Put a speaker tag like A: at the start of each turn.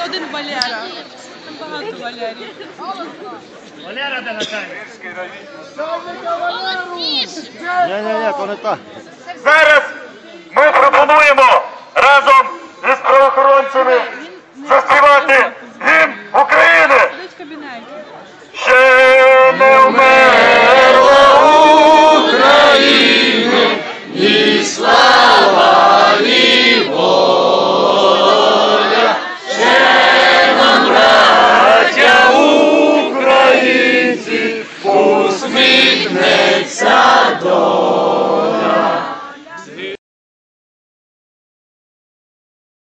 A: не один Валяра. Там багато Валярів. Валяра де Наталя? Зараз ми пропонуємо разом із правоохоронцями заспівати гімн Amen.